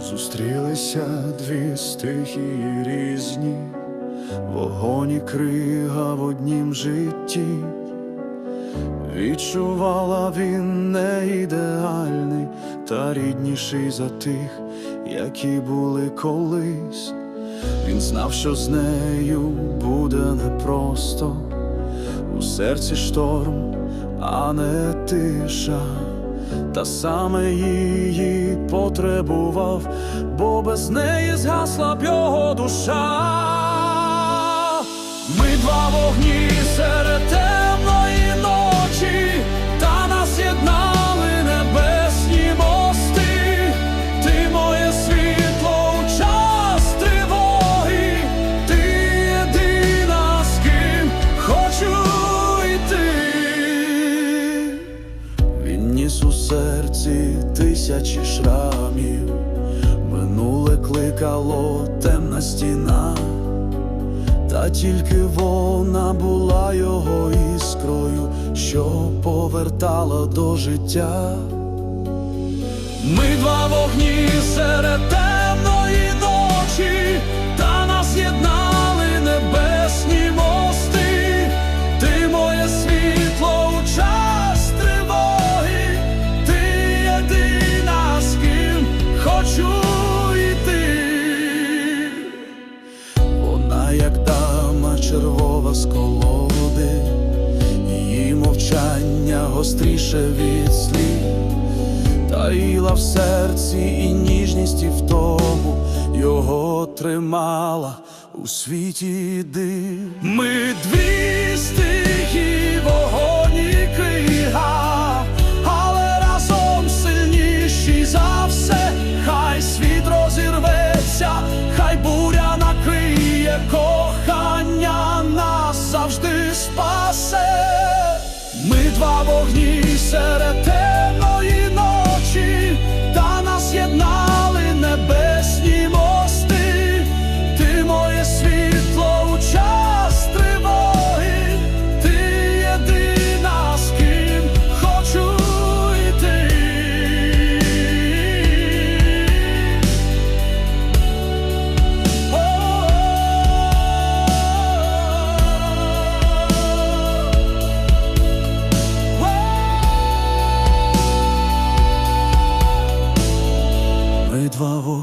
Зустрілися дві стихії різні, вогонь і крига в однім житті. Відчувала він не ідеальний, та рідніший за тих, які були колись. Він знав, що з нею буде непросто, у серці шторм, а не тиша. Та саме її потребував, бо без неї згасла б його душа. Ми два вогні серед тисячі шрамів, минуле кликало темна стіна, та тільки вона була його іскрою, що повертала до життя. Ми два вогні серед гостріше від слів. Таїла в серці і ніжність і в тому його тримала у світі див. Ми дві стихі вогонь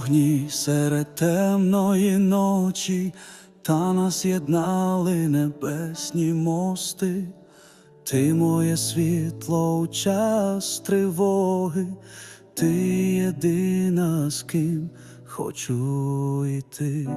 вогні серед темної ночі, та нас єднали небесні мости. Ти моє світло у час тривоги, ти єдина, з ким хочу йти.